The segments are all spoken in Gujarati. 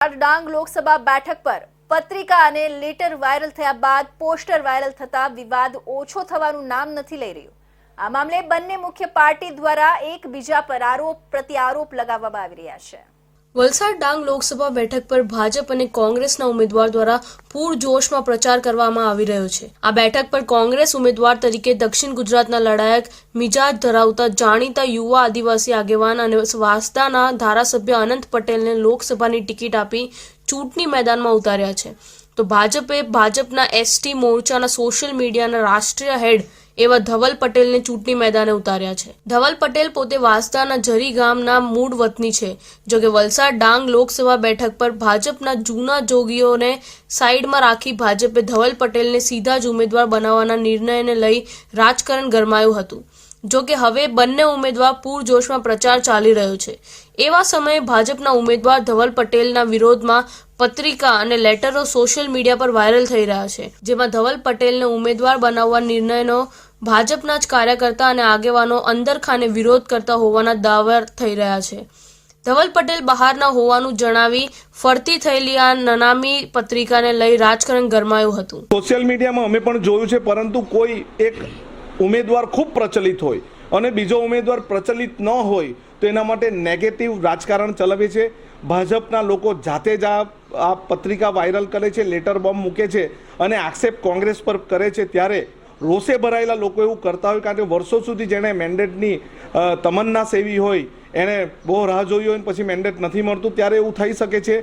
ડાંગ લોકસભા બેઠક પર પત્રિકા અને લેટર વાયરલ થયા બાદ પોસ્ટર વાયરલ થતા વિવાદ ઓછો થવાનું નામ નથી લઈ રહ્યું. આ મામલે બંને મુખ્ય પાર્ટી દ્વારા એકબીજા પર આરોપ પ્રત્યારોપ લગાવવામાં આવી રહ્યા છે. વલસાડ ડાંગ લોકસભા બેઠક પર ભાજપ અને કોંગ્રેસના ઉમેદવાર દ્વારા પૂરજોશમાં પ્રચાર કરવામાં આવી રહ્યો છે. આ બેઠક પર કોંગ્રેસ ઉમેદવાર તરીકે દક્ષિણ ગુજરાતના લડાયક મિજાજ ધરાવતા જાણીતા યુવા આદિવાસી આગેવાન અને વાસદાના ધારાસભ્ય અનંત પટેલને લોકસભાની ટિકિટ આપી ચૂંટણી મેદાનમાં ઉતાર્યા છે. તો ભાજપે ભાજપના એસટી મોરચાના સોશિયલ મીડિયાના રાષ્ટ્રીય હેડ એવા ધવલ પટેલને ચૂંટણી મેદાને ઉતાર્યા છે. ધવલ પટેલ પોતે વાંસદાના જરી ગામના મૂળ વતની છે, જો કે વલસાડ ડાંગ લોકસભા બેઠક પર ભાજપના જૂના જોગીઓને સાઈડમાં રાખી ભાજપે ધવલ પટેલને સીધા જ ઉમેદવાર બનાવવાના નિર્ણયને લઈ રાજકારણ ગરમાયું હતું. જો કે હવે બંને ઉમેદવાર પૂરજોશમાં પ્રચાર ચાલી રહ્યો છે. એવા સમયે ભાજપના ઉમેદવાર ધવલ પટેલના વિરોધમાં પત્રિકા અને લેટરો સોશિયલ મીડિયા પર વાયરલ થઈ રહ્યા છે, જેમાં ધવલ પટેલને ઉમેદવાર બનાવવા નિર્ણયનો ભાજપના જ કાર્યકર્તા અને આગેવાનો અંદરખાને વિરોધ કરતા હોવાના દાવા થઈ રહ્યા છે. ધવલ પટેલ બહારના હોવાનું જણાવી ફરતી થયેલી આ નનામી પત્રિકાને લઈ રાજકારણ ગરમાયું હતું. સોશિયલ મીડિયામાં અમે પણ જોયું છે, પરંતુ કોઈ એક ઉમેદવાર ખૂબ પ્રચલિત હોય. અને બીજો ઉમેદવાર પ્રચલિત ન હોય તો એના માટે નેગેટિવ રાજકારણ ચલાવે છે. ભાજપના લોકો જાતે જ આ પત્રિકા વાયરલ કરે છે લેટર બોમ્બ મૂકે છે અને આક્ષેપ કોંગ્રેસ પર કરે છે ત્યારે રોષે ભરાયેલા લોકો એવું કરતા હોય કારણ કે વર્ષો સુધી જેણે મેન્ડેટની તમન્ના સેવી હોય, એણે બહુ રાહ જોઈ હોય પછી મેન્ડેટ નથી મળતું ત્યારે એવું થઈ શકે છે.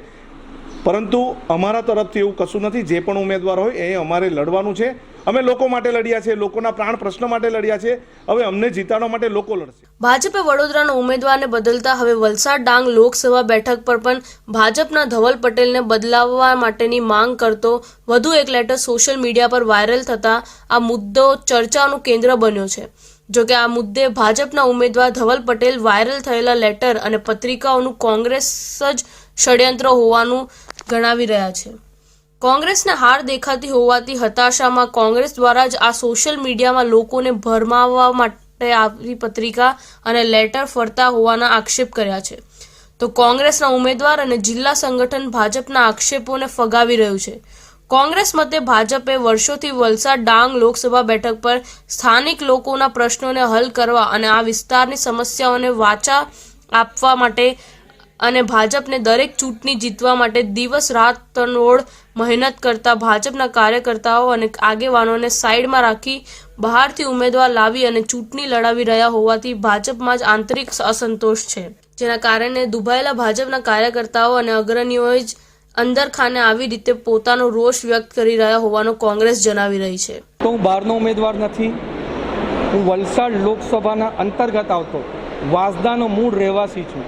પરંતુ અમારા તરફથી એવું કશું નથી. જે પણ ઉમેદવાર હોય એ અમારે લડવાનું છે. અમે લોકો માટે લડ્યા છે લોકોના પ્રાણ પ્રશ્ન માટે લડ્યા છે હવે અમને જીતાડવા માટે લોકો લડશે. ભાજપે વડોદરાના ઉમેદવારને બદલતા હવે વલસાડ ડાંગ લોકસભા બેઠક પર પણ ભાજપના ધવલ પટેલને બદલાવવા માટેની માંગ કરતો વધુ એક લેટર સોશિયલ મીડિયા પર વાયરલ થતા આ મુદ્દો ચર્ચાનું કેન્દ્ર બન્યો છે. જો કે આ મુદ્દે ભાજપના ઉમેદવાર ધવલ પટેલ વાયરલ થયેલા લેટર અને પત્રિકાઓનું કોંગ્રેસ જ ષડયંત્ર હોવાનું ગણાવી રહ્યા છે. કોંગ્રેસને હાર દેખાતી હોવાથી હતાશામાં કોંગ્રેસ દ્વારા જ આ સોશિયલ મીડિયામાં લોકોને ભરમાવવા માટે આવી પત્રિકા અને લેટર ફરતા હોવાના આક્ષેપ કર્યા છે. તો કોંગ્રેસના ઉમેદવાર અને જિલ્લા સંગઠન ભાજપના આક્ષેપોને ફગાવી રહ્યું છે. કોંગ્રેસ મતે ભાજપે વર્ષોથી વલસાડ ડાંગ લોકસભા બેઠક પર સ્થાનિક લોકોના પ્રશ્નોને હલ કરવા અને આ વિસ્તારની સમસ્યાઓને વાચા આપવા માટે અને ભાજપને દરેક ચૂંટણી જીતવા માટે દિવસ રાત તનોડ મહેનત કરતા ભાજપના કાર્યકર્તાઓ અને આગેવાનોને સાઈડમાં રાખી બહારથી ઉમેદવાર લાવી અને ચૂંટણી લડાવી રહ્યા હોવાથી ભાજપમાં જ આંતરિક અસંતોષ છે. જેના કારણે દુભાયેલા ભાજપના કાર્યકર્તાઓ અને અગ્રણીઓએ જ અંદરખાને આવી રીતે પોતાનો રોષ વ્યક્ત કરી રહ્યા હોવાનું કોંગ્રેસ જણાવી રહી છે. તો હું બહારનો ઉમેદવાર નથી. હું વલસાડ લોકસભાના અંતર્ગત આવતો, વાંસદાનો મૂળ રહેવાસી છું.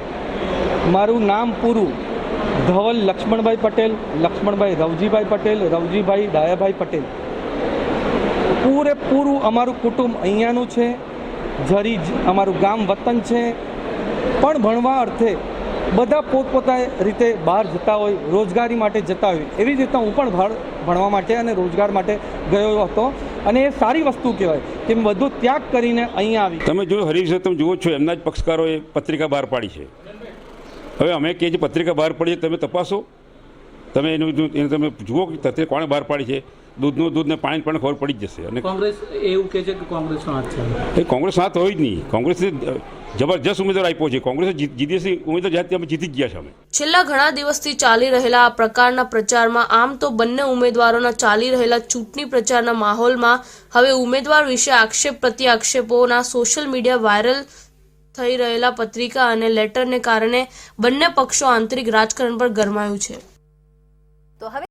મારું નામ પૂરું ધવલ, લક્ષ્મણભાઈ પટેલ, લક્ષ્મણભાઈ રવજીભાઈ પટેલ, રવજીભાઈ ડાયાભાઈ પટેલ. પૂરેપૂરું અમારું કુટુંબ અહીંયાનું છે, જરી અમારું ગામ વતન છે. પણ ભણવા અર્થે બધા પોતપોતા રીતે બહાર જતા હોય, રોજગારી માટે જતા હોય, એવી જ રીતના હું પણ ભણવા માટે અને રોજગાર માટે ગયો હતો. અને એ સારી વસ્તુ કહેવાય કે બધું ત્યાગ કરીને અહીંયા આવી. તમે જો હરીશ તમે જુઓ છો, એમના જ પક્ષકારોએ પત્રિકા બહાર પાડી છે. હવે અમે કે જે પત્રિકા બહાર પડી છે તમે તપાસો. તમે એનું એને તમે જુઓ કે તથ્ય કોણે બહાર પાડી છે. દૂધનું દૂધને પાણી પણ ખબર પડી જ જશે. અને કોંગ્રેસ એવું કહે છે કે કોંગ્રેસનો હાથ છે? એ કોંગ્રેસ હાથ હોય જ નહીં. કોંગ્રેસે જબરજસ્ત ઉમેદવાર આપ્યો છે. કોંગ્રેસે જીત- જીતી ઉમેદવાર જાતે અમે જીતી જ ગયા છે અમે. છેલ્લા ઘણા દિવસથી ચાલી રહેલા આ પ્રકારના પ્રચારમાં આમ તો બંને ઉમેદવારોના ચાલી રહેલા ચૂંટણી પ્રચારના માહોલમાં હવે ઉમેદવાર વિશે આક્ષેપ પ્રત્યે આક્ષેપોના સોશિયલ મીડિયા વાયરલ થઈ રહેલા પત્રિકા અને લેટરને કારણે બંને પક્ષો આંતરિક રાજકારણ પર ગરમાયું છે. તો હવે